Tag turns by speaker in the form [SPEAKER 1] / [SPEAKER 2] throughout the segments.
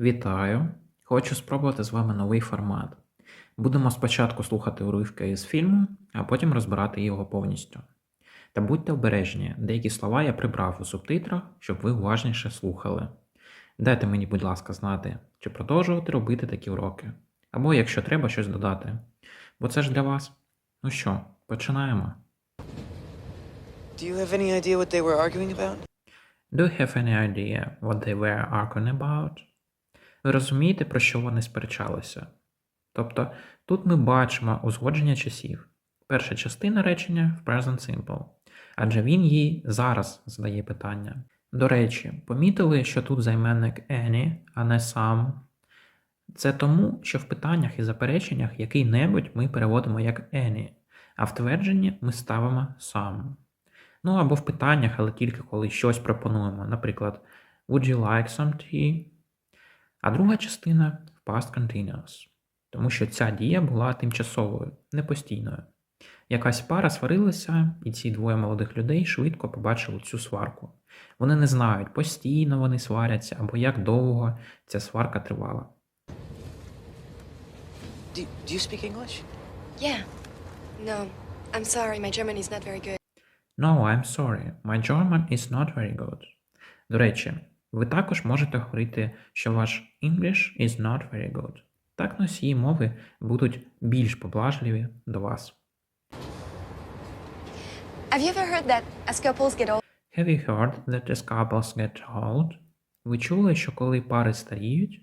[SPEAKER 1] Вітаю! Хочу спробувати з вами новий формат. Будемо спочатку слухати уривки із фільму, а потім розбирати його повністю. Та будьте обережні, деякі слова я прибрав у субтитрах, щоб ви уважніше слухали. Дайте мені, будь ласка, знати, чи продовжувати робити такі уроки, або якщо треба щось додати. Бо це ж для вас. Ну що, починаємо.
[SPEAKER 2] Do you have any idea what they were arguing about?
[SPEAKER 1] Do you have any idea what they were arguing about? Ви розумієте, про що вони сперечалися? Тобто, тут ми бачимо узгодження часів. Перша частина речення в present simple, адже він їй зараз задає питання. До речі, помітили, що тут займенник any, а не some? Це тому, що в питаннях і запереченнях який-небудь ми переводимо як any, а в твердженні ми ставимо some. Ну або в питаннях, але тільки коли щось пропонуємо. Наприклад, Would you like some tea? А друга частина в past continuous, тому що ця дія була тимчасовою, не постійною. Якась пара сварилася, і ці двоє молодих людей швидко побачили цю сварку. Вони не знають, постійно вони сваряться або як довго ця сварка тривала.
[SPEAKER 2] Do, do you speak English?
[SPEAKER 3] Yeah. No, I'm sorry, my German is not very good.
[SPEAKER 1] No, I'm sorry, my German is not very good. До речі, ви також можете говорити, що ваш English is not very good. Так носії мови будуть більш поблажливі до вас.
[SPEAKER 3] Have you ever heard that as couples get old,
[SPEAKER 1] Have you heard that as couples get old? Ви чули, що коли пари старіють?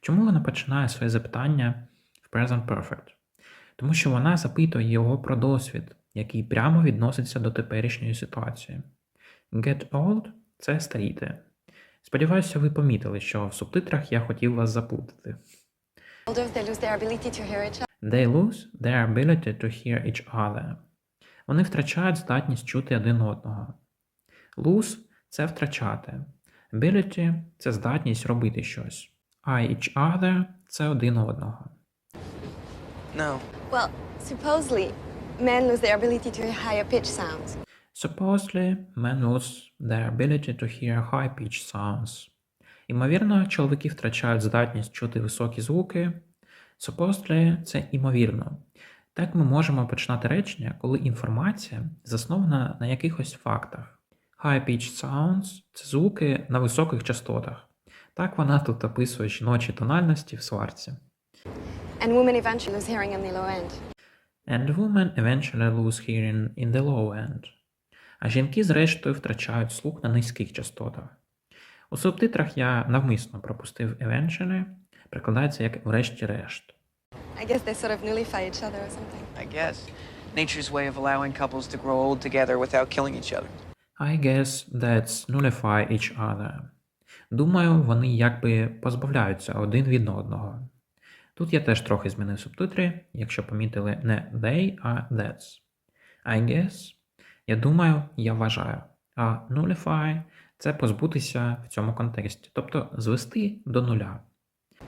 [SPEAKER 1] Чому вона починає своє запитання в present perfect? Тому що вона запитує його про досвід, який прямо відноситься до теперішньої ситуації. Get old це старіти. Сподіваюся, ви помітили, що в субтитрах я хотів вас заплутати.
[SPEAKER 3] older they lose their ability to hear each other?
[SPEAKER 1] They lose their ability to hear each other. Вони втрачають здатність чути один одного. Lose – це втрачати. Ability – це здатність робити щось. А each other – це один одного.
[SPEAKER 2] No.
[SPEAKER 3] Well, supposedly, men lose their ability to hear higher pitch sounds.
[SPEAKER 1] Supposedly, men lose their ability to hear high-pitched sounds. Імовірно, чоловіки втрачають здатність чути високі звуки. Supposedly – це імовірно. Так ми можемо починати речення, коли інформація заснована на якихось фактах. High-pitched sounds – це звуки на високих частотах. Так вона тут описує жіночі тональності в сварці.
[SPEAKER 3] And women eventually lose hearing on the low end.
[SPEAKER 1] And women eventually lose hearing in the low end. А жінки, зрештою, втрачають слух на низьких частотах. У субтитрах я навмисно пропустив eventually, прикладається як врешті-решт.
[SPEAKER 3] I guess they sort of nullify each other or something.
[SPEAKER 2] I guess. Nature's way of allowing couples to grow old together without killing each other.
[SPEAKER 1] I guess that's nullify each other. Думаю, вони якби позбавляються один від одного. Тут я теж трохи змінив субтитри, якщо помітили не they, а that's. I guess. Я думаю, я вважаю. А nullify – це позбутися в цьому контексті, тобто звести до нуля.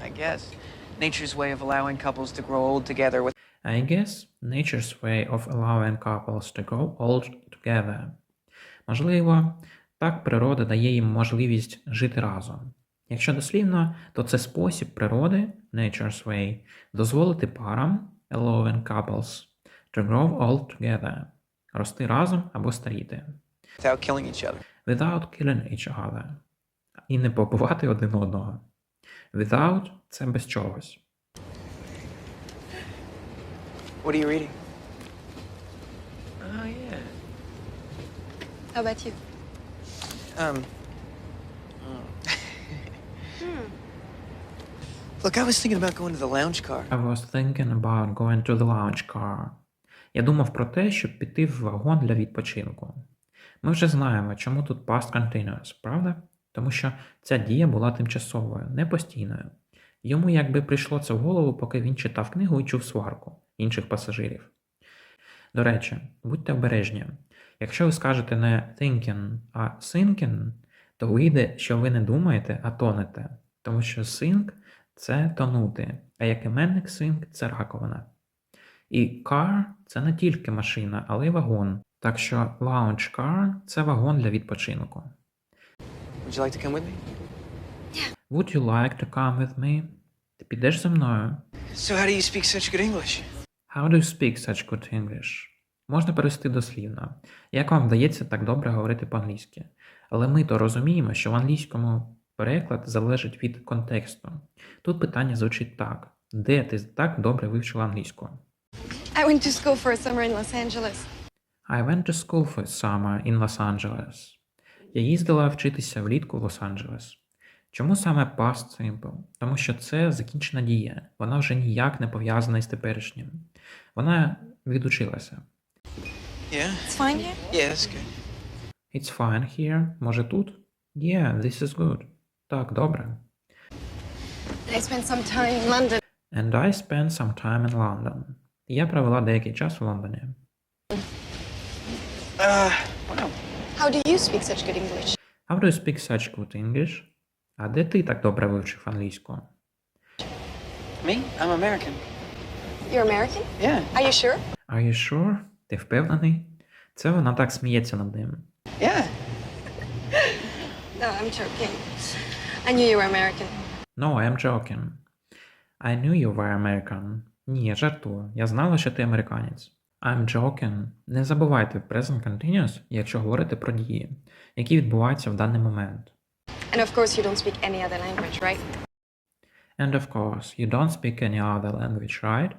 [SPEAKER 2] I guess. Nature's way of allowing couples to grow old together with.
[SPEAKER 1] I guess nature's way of allowing couples to grow old together. Можливо, так природа дає їм можливість жити разом. Якщо дослівно, то це спосіб природи, nature's way, дозволити парам, allowing couples, to grow old together, рости разом або старіти,
[SPEAKER 2] Without killing each other.
[SPEAKER 1] without killing each other, і не побивати один одного. Without – це без чогось.
[SPEAKER 2] What are you reading? Oh, yeah.
[SPEAKER 3] How about you?
[SPEAKER 2] Um. Look, I was thinking about going to the lounge car.
[SPEAKER 1] I was thinking about going to the lounge car. Я думав про те, щоб піти в вагон для відпочинку. Ми вже знаємо, чому тут past continuous, правда? Тому що ця дія була тимчасовою, не постійною. Йому якби прийшло це в голову, поки він читав книгу і чув сварку інших пасажирів. До речі, будьте обережні. Якщо ви скажете не thinking, а thinking, то вийде, що ви не думаєте, а тонете. Тому що sink – це тонути, а як іменник sink – це раковина. І car – це не тільки машина, але й вагон. Так що lounge car – це вагон для відпочинку.
[SPEAKER 2] Would you like to come with me?
[SPEAKER 1] Would you like to come with me? Ти підеш зі мною?
[SPEAKER 2] So, how do you speak such good English?
[SPEAKER 1] How do you speak such good English? Можна перевести дослівно. Як вам вдається так добре говорити по-англійськи? Але ми то розуміємо, що в англійському переклад залежить від контексту. Тут питання звучить так: де ти так добре вивчила англійську?
[SPEAKER 3] I went to school for a summer in Los Angeles.
[SPEAKER 1] I went to school for a summer in Los Angeles. Я їздила вчитися влітку в Лос-Анджелес. Чому саме past simple? Тому що це закінчена дія. Вона вже ніяк не пов'язана із теперішнім. Вона відучилася.
[SPEAKER 2] Yeah?
[SPEAKER 3] It's fine here?
[SPEAKER 2] Yeah, that's good.
[SPEAKER 1] It's fine here. Може тут? Yeah, this is good. Так, добре.
[SPEAKER 3] I spent some time in London.
[SPEAKER 1] And I spent some time in London. Я провела деякий час в Лондоні.
[SPEAKER 2] Uh, wow.
[SPEAKER 3] How do you speak such good English?
[SPEAKER 1] How do you speak such good English? А де ти так добре вивчив англійську?
[SPEAKER 2] Me? I'm American.
[SPEAKER 3] You're American?
[SPEAKER 2] Yeah.
[SPEAKER 3] Are you sure?
[SPEAKER 1] Are you sure? Ти впевнений? Це вона так сміється над ним.
[SPEAKER 2] Yeah.
[SPEAKER 3] No, I'm joking. I knew you were American.
[SPEAKER 1] No, I am joking. I knew you were American. Ні, я жартую. Я знала, що ти американець. I'm joking. Не забувайте present continuous, якщо говорити про дії, які відбуваються в даний момент.
[SPEAKER 3] And of course, you don't speak any other language, right?
[SPEAKER 1] And of course, you don't speak any other language, right?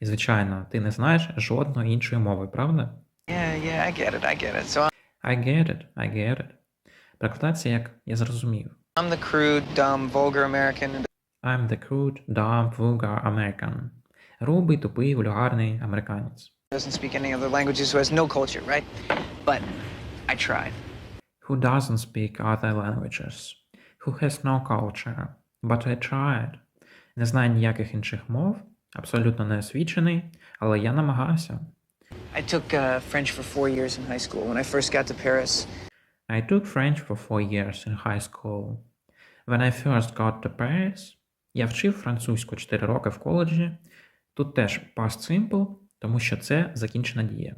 [SPEAKER 1] І звичайно, ти не знаєш жодної іншої мови, правда?
[SPEAKER 2] Yeah, yeah, I get it, I get it. So,
[SPEAKER 1] I get it, I get it. Перекладається як я зрозумів.
[SPEAKER 2] I'm the crude, dumb, vulgar American.
[SPEAKER 1] I'm the crude, dumb, vulgar American. Грубий, тупий, вульгарний американець.
[SPEAKER 2] doesn't speak any other languages, who has no culture, right? But I tried.
[SPEAKER 1] Who doesn't speak other languages? Who has no culture? But I tried. Не знає ніяких інших мов, абсолютно не освічений, але я намагався.
[SPEAKER 2] I took uh, French for four years in high school. When I first got to Paris,
[SPEAKER 1] I took French for four years in high school. When I first got to Paris, я вчив французьку 4 роки в коледжі. Тут теж past simple, тому що це закінчена дія.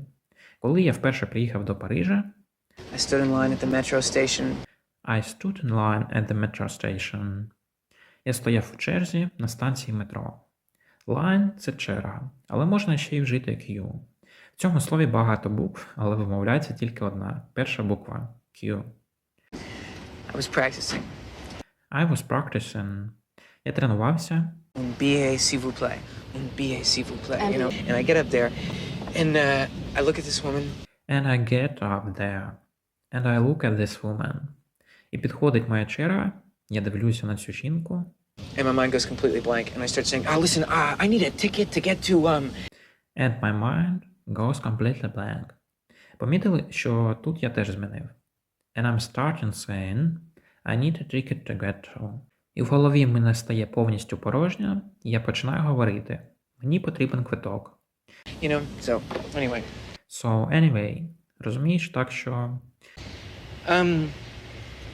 [SPEAKER 1] Коли я вперше приїхав до Парижа,
[SPEAKER 2] I stood in line at the metro station.
[SPEAKER 1] I stood in line at the metro station. Я стояв у черзі на станції метро. Line – це черга, але можна ще й вжити Q. В цьому слові багато букв, але вимовляється тільки одна. Перша буква Q.
[SPEAKER 2] I was practicing.
[SPEAKER 1] I was practicing. Я тренувався.
[SPEAKER 2] Billet, s'il vous plaît. Un billet, s'il vous plaît. You know, and I get up there, and uh, I look at this woman.
[SPEAKER 1] And I get up there. And I look at this woman. І підходить моя черга. Я дивлюся на цю жінку.
[SPEAKER 2] And my mind goes completely blank, and I start saying, "Ah, listen, uh, I need a ticket to get to um."
[SPEAKER 1] And my mind goes completely blank. Помітили, що тут я теж змінив. And I'm starting saying, I need a ticket to get to. І в голові мене стає повністю порожньо, і я починаю говорити. Мені потрібен квиток.
[SPEAKER 2] You know. So anyway,
[SPEAKER 1] So, anyway, розумієш, так що.
[SPEAKER 2] um,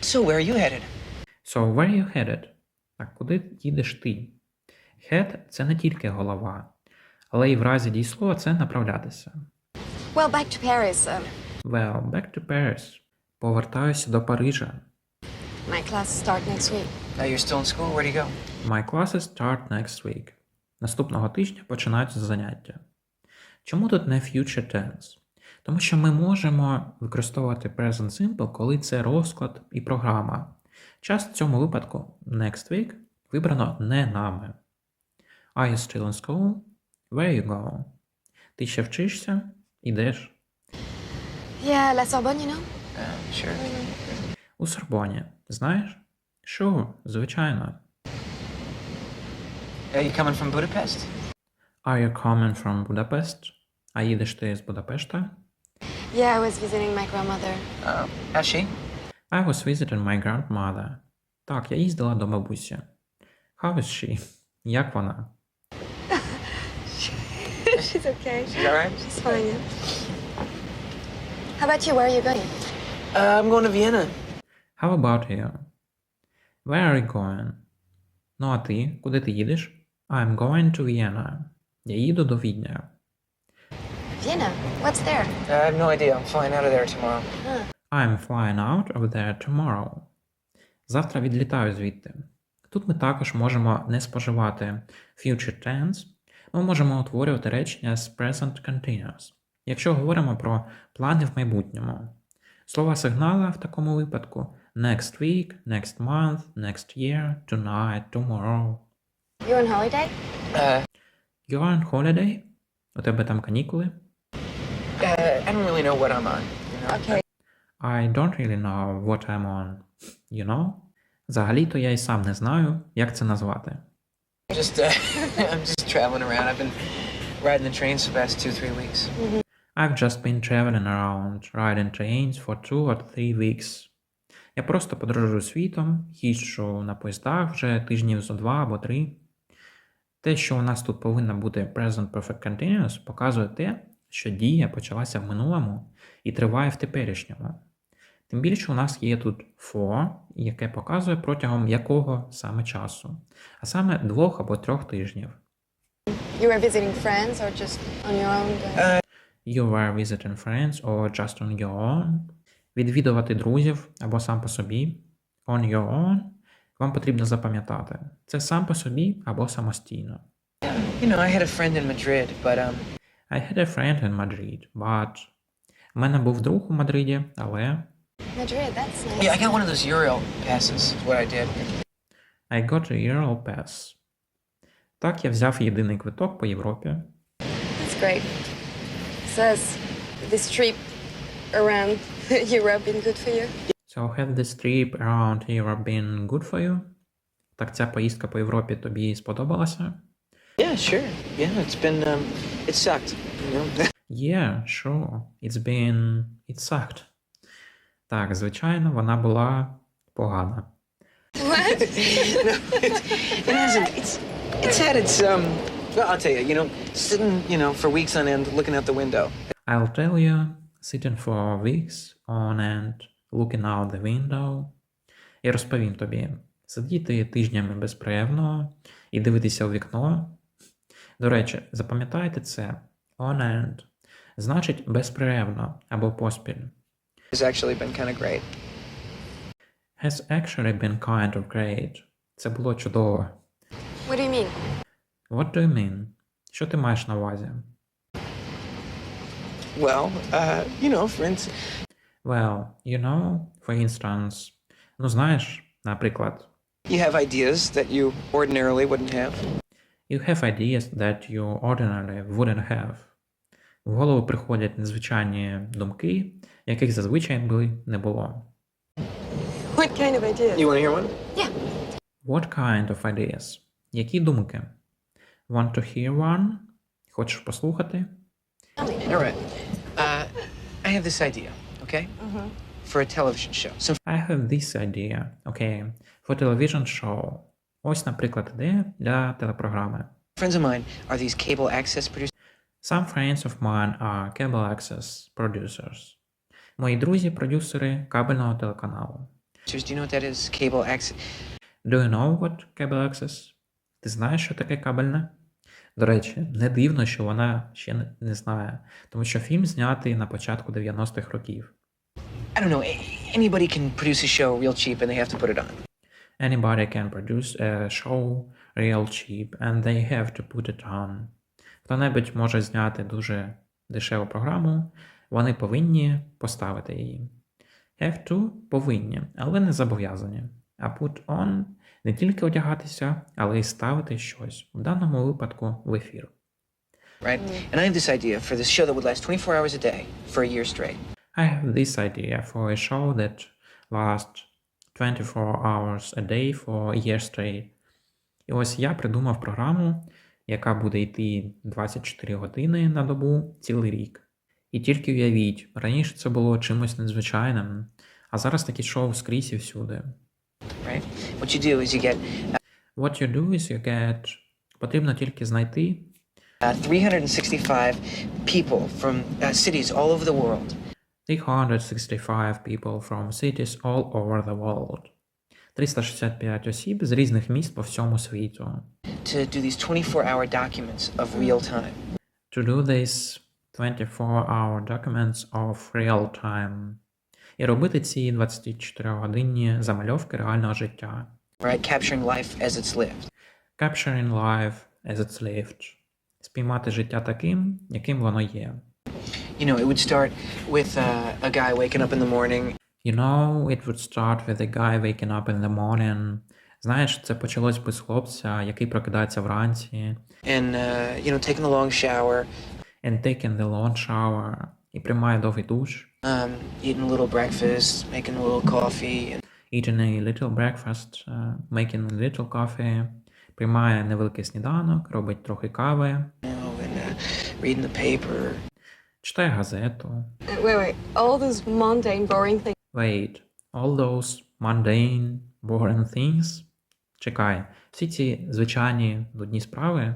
[SPEAKER 2] so where are you headed?
[SPEAKER 1] So, where are you headed? Так, куди їдеш ти? Head – це не тільки голова, але і в разі дійслова це направлятися.
[SPEAKER 3] Well, back to Paris. Um,
[SPEAKER 1] Well, back to Paris. Повертаюся до Парижа.
[SPEAKER 3] my classes start next week.
[SPEAKER 2] You're still in school. Where do you go?
[SPEAKER 1] My classes start next week. Наступного тижня починаються заняття. Чому тут не future tense? Тому що ми можемо використовувати present simple, коли це розклад і програма. Час в цьому випадку next week вибрано не нами. Are you still in school? Where you go? Ти ще вчишся? Ідеш?
[SPEAKER 3] Yeah, La Sorbonne, you know?
[SPEAKER 2] Uh, sure.
[SPEAKER 1] У Сорбоні. Знаєш? Sure, звичайно.
[SPEAKER 2] Are you coming from Budapest?
[SPEAKER 1] Are you coming from Budapest? А їдеш ти з Будапешта?
[SPEAKER 3] Yeah, I was visiting my grandmother.
[SPEAKER 2] Uh, how's she?
[SPEAKER 1] I was visiting my grandmother. Так, я їздила до бабусі. How is she? Як вона?
[SPEAKER 3] She's okay.
[SPEAKER 2] She's all right.
[SPEAKER 3] She's fine, yeah. How about you? Where are you going?
[SPEAKER 2] Uh, I'm going to Vienna.
[SPEAKER 1] How about you? Where are you going? Ну а ти? Куди ти їдеш? I'm going to Vienna. Я їду до Відня.
[SPEAKER 3] Vienna. What's there?
[SPEAKER 2] Uh, I have no idea. I'm flying out of there tomorrow.
[SPEAKER 3] Huh.
[SPEAKER 1] I'm flying out of there tomorrow. Завтра відлітаю звідти. Тут ми також можемо не споживати future tense, ми можемо утворювати речення з present continuous, якщо говоримо про плани в майбутньому. Слова сигнала в такому випадку next week, next month, next year, tonight, tomorrow.
[SPEAKER 3] You're on holiday?
[SPEAKER 2] Uh,
[SPEAKER 1] You're on holiday? У тебе там канікули?
[SPEAKER 2] uh, I don't really know what I'm on. You know?
[SPEAKER 3] Okay.
[SPEAKER 1] I don't really know what I'm on. You know? Взагалі-то я і сам не знаю, як це назвати.
[SPEAKER 2] Just, uh, I'm just traveling around. I've been riding the trains for the past two, three weeks.
[SPEAKER 1] I've just been traveling around, riding trains for two or three weeks. Я просто подорожую світом, їжджу на поїздах вже тижнів зо два або три. Те, що у нас тут повинно бути present perfect continuous, показує те, що дія почалася в минулому і триває в теперішньому. Тим більше у нас є тут for, яке показує протягом якого саме часу, а саме двох або трьох тижнів.
[SPEAKER 3] You were visiting friends or just on your own?
[SPEAKER 1] You were visiting friends or just on your own. Відвідувати друзів або сам по собі. On your own. Вам потрібно запам'ятати. Це сам по собі або самостійно.
[SPEAKER 2] you know, I had a friend in Madrid, but um,
[SPEAKER 1] I had a friend in Madrid, but... У мене був друг у Мадриді, але
[SPEAKER 3] Madrid, that's nice.
[SPEAKER 2] yeah, I got one of those Euro passes. Is what I did.
[SPEAKER 1] I got a Euro pass. Так, я взяв єдиний квиток по Європі.
[SPEAKER 3] That's great. So has this trip around Europe been good for you?
[SPEAKER 1] So had this trip around Europe been good for you? Так ця поїздка по Європі тобі сподобалася?
[SPEAKER 2] Yeah, sure. Yeah, it's been um, it sucked. You know.
[SPEAKER 1] Yeah, sure. It's been... It sucked. Так, звичайно, вона була погана.
[SPEAKER 3] What?
[SPEAKER 2] no, it, it hasn't. It's it's had its um. Well, I'll tell you. You know, sitting you know for weeks on end looking out the window.
[SPEAKER 1] I'll tell you, sitting for weeks on end, looking out the window. Я розповім тобі, сидіти тижнями безперервно і дивитися у вікно. До речі, запам'ятайте це on end. Значить безперервно або поспіль.
[SPEAKER 2] It's actually been kind of great.
[SPEAKER 1] Has actually been kind of great. Це було чудово.
[SPEAKER 3] what do you mean?
[SPEAKER 1] What do you mean? Що ти маєш на увазі?
[SPEAKER 2] Well, uh, you know, for instance,
[SPEAKER 1] Well, you know, for instance, ну знаєш, наприклад,
[SPEAKER 2] you have ideas that you ordinarily wouldn't have.
[SPEAKER 1] you have ideas that you ordinarily wouldn't have. В голову приходять незвичайні думки, яких зазвичай би не було.
[SPEAKER 3] What kind of ideas?
[SPEAKER 2] You want to hear one?
[SPEAKER 3] Yeah.
[SPEAKER 1] What kind of ideas? Які думки? Want to hear one? Хочеш послухати?
[SPEAKER 3] Tell me.
[SPEAKER 2] All right. Uh, I have this idea. Okay. For a television show. Some
[SPEAKER 1] I have this idea. Okay. For television show. Ось, наприклад, ідея для телепрограми.
[SPEAKER 2] friends of mine are these cable access producers.
[SPEAKER 1] Some friends of mine are cable access producers. Мої друзі продюсери кабельного телеканалу.
[SPEAKER 2] Do you know what that is? Cable access.
[SPEAKER 1] Do you know what cable access? Ти знаєш, що таке кабельне? До речі, не дивно, що вона ще не- знає, тому що фільм знятий на початку 90-х років.
[SPEAKER 2] I don't know. Anybody can produce a show real cheap, and they have to put it on.
[SPEAKER 1] Anybody can produce a show real cheap and they have to put it on. Хто-небудь може зняти дуже дешеву програму, вони повинні поставити її. Have to – повинні, але не зобов'язані. А put on – не тільки одягатися, але й ставити щось, в даному випадку в ефір.
[SPEAKER 2] right? And I have this idea for this show that would last 24 hours a day for a year straight.
[SPEAKER 1] I have this idea for a show that lasts 24 hours a day for a year straight. І ось я придумав програму, яка буде йти 24 години на добу цілий рік. І тільки уявіть, раніше це було чимось надзвичайним, а зараз такі шоу скрізь і всюди.
[SPEAKER 2] Right? What you do is you get
[SPEAKER 1] What you do is you get... Потрібно тільки знайти
[SPEAKER 2] uh, 365 people from uh, cities all over the world
[SPEAKER 1] 365 people from cities all over the world. 365 осіб з різних міст по всьому світу.
[SPEAKER 2] to do these 24-hour documents of real time.
[SPEAKER 1] To do this 24-hour documents of real time. І робити ці 24-годинні замальовки реального життя.
[SPEAKER 2] right? Capturing life as it's lived.
[SPEAKER 1] Capturing life as it's lived. Спіймати життя таким, яким воно є.
[SPEAKER 2] You know, it would start with uh, a guy waking up in the morning
[SPEAKER 1] You know, it would start with a guy waking up in the morning. Знаєш, це почалось би з хлопця, який прокидається вранці,
[SPEAKER 2] and, uh, you know, taking a long shower,
[SPEAKER 1] and taking the long shower, і приймає довгий душ,
[SPEAKER 2] um, eating a little breakfast, making a little coffee, and,
[SPEAKER 1] eating a little breakfast, uh, making a little coffee, приймає невеликий сніданок, робить трохи кави,
[SPEAKER 2] you know, and uh, reading the paper.
[SPEAKER 1] читає газету.
[SPEAKER 3] Uh, wait, wait. All those mundane, boring things.
[SPEAKER 1] Wait, all those mundane, boring things. Чекай, всі ці звичайні нудні справи.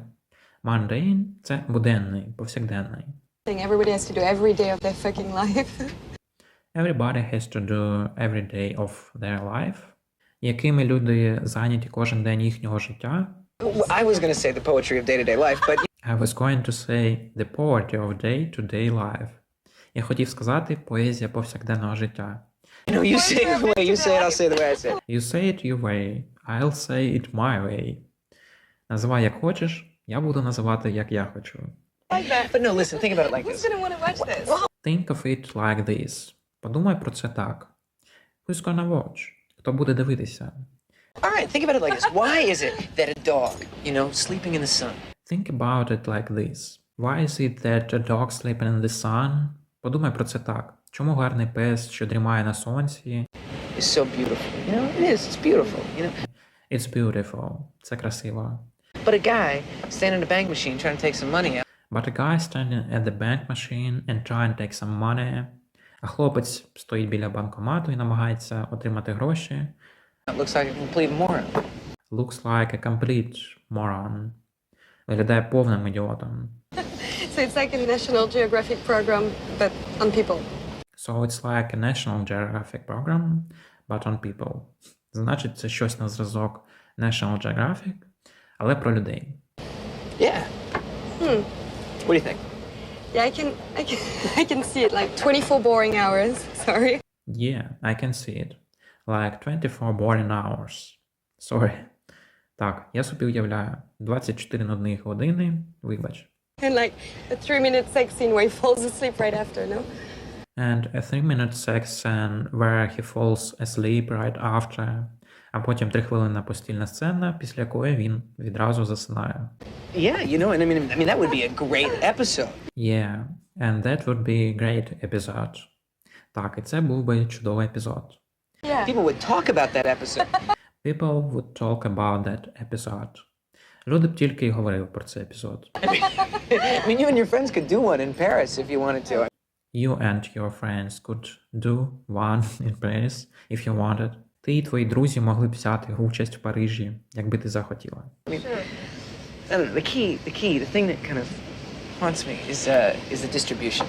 [SPEAKER 1] Mundane – це буденний, повсякденний.
[SPEAKER 3] Everybody has to do every day of their fucking life.
[SPEAKER 1] Everybody has to do every day of their life. Якими люди зайняті кожен день їхнього життя?
[SPEAKER 2] I was going to say the poetry of day-to-day life, but
[SPEAKER 1] I was going to say the poetry of day-to-day life. Я хотів сказати поезія повсякденного життя.
[SPEAKER 2] you know, you say it the way you say it, I'll say it the way I say it.
[SPEAKER 1] You say it your way, I'll say it my way. Називай як хочеш, я буду називати як я хочу.
[SPEAKER 2] But no, listen, think about it like
[SPEAKER 3] Who's
[SPEAKER 2] this.
[SPEAKER 3] gonna want to watch this?
[SPEAKER 1] Think of it like this. Подумай про це так. Who's gonna watch? Хто буде дивитися?
[SPEAKER 2] All right, think about it like this. Why is it that a dog, you know, sleeping in the sun,
[SPEAKER 1] Think about it like this. Why is it that a dog sleeping in the sun? Подумай про це так. Чому гарний пес, що дрімає на сонці?
[SPEAKER 2] is so beautiful? You know, it is. It's beautiful. You know,
[SPEAKER 1] It's beautiful. Це красиво.
[SPEAKER 2] but a guy standing at a bank machine trying to take some money out.
[SPEAKER 1] But a guy standing at the bank machine and trying to take some money. А хлопець стоїть біля банкомату і намагається отримати гроші.
[SPEAKER 2] Looks like a complete moron.
[SPEAKER 1] Looks like a complete moron. Виглядає повним ідіотом.
[SPEAKER 3] So it's like a National Geographic program, but on people.
[SPEAKER 1] So it's like a National Geographic program, but on people. Значить, це щось на зразок National Geographic, але про людей.
[SPEAKER 2] Yeah.
[SPEAKER 3] Hmm.
[SPEAKER 2] What do you think?
[SPEAKER 3] Yeah, I can, I can, I can see it. Like 24 boring hours. Sorry.
[SPEAKER 1] Yeah, I can see it. Like 24 boring hours. Sorry. Так, я собі уявляю. 24 нудних години, вибач.
[SPEAKER 3] And like a three-minute sex scene where he falls asleep right after. No.
[SPEAKER 1] And a 3-minute sex scene where he falls asleep right after. А потім 3 хвилинна постільна сцена, після якої він відразу засинає.
[SPEAKER 2] Yeah, you know, and I mean, I mean, that would be a great episode.
[SPEAKER 1] Yeah, and that would be a great episode. Так, і це був би чудовий епізод.
[SPEAKER 3] Yeah.
[SPEAKER 2] People would talk about that episode.
[SPEAKER 1] People would talk about that episode. Люди б тільки й говорили про цей епізод.
[SPEAKER 2] I mean, you and your friends could do one in Paris if you wanted to.
[SPEAKER 1] You and your friends could do one in Paris if you wanted. Ти і твої друзі могли б взяти участь в Парижі, якби ти захотіла.
[SPEAKER 2] The key, the key, the thing that kind of haunts me is uh, is the distribution.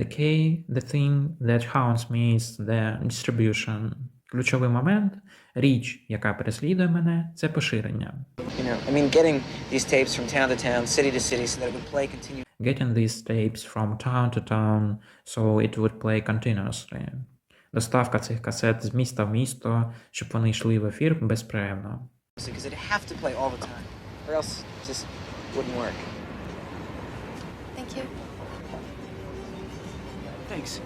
[SPEAKER 1] The key, the thing that haunts me is the distribution. Ключовий момент, річ, яка переслідує мене, це поширення.
[SPEAKER 2] You know, I mean, getting these tapes from town to town, city to city, so that it would play continuously.
[SPEAKER 1] Getting these tapes from town to town so it would play continuously. Доставка цих касет з міста в місто, щоб вони йшли в ефір безперервно.
[SPEAKER 2] Because it'd have to play all the time, or else it just wouldn't work.
[SPEAKER 3] Thank you.
[SPEAKER 2] Thanks.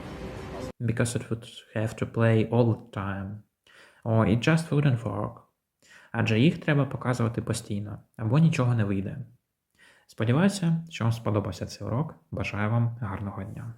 [SPEAKER 1] Because it would have to play all the time. Or it just wouldn't work. Адже їх треба показувати постійно, або нічого не вийде. Сподіваюся, що вам сподобався цей урок. Бажаю вам гарного дня.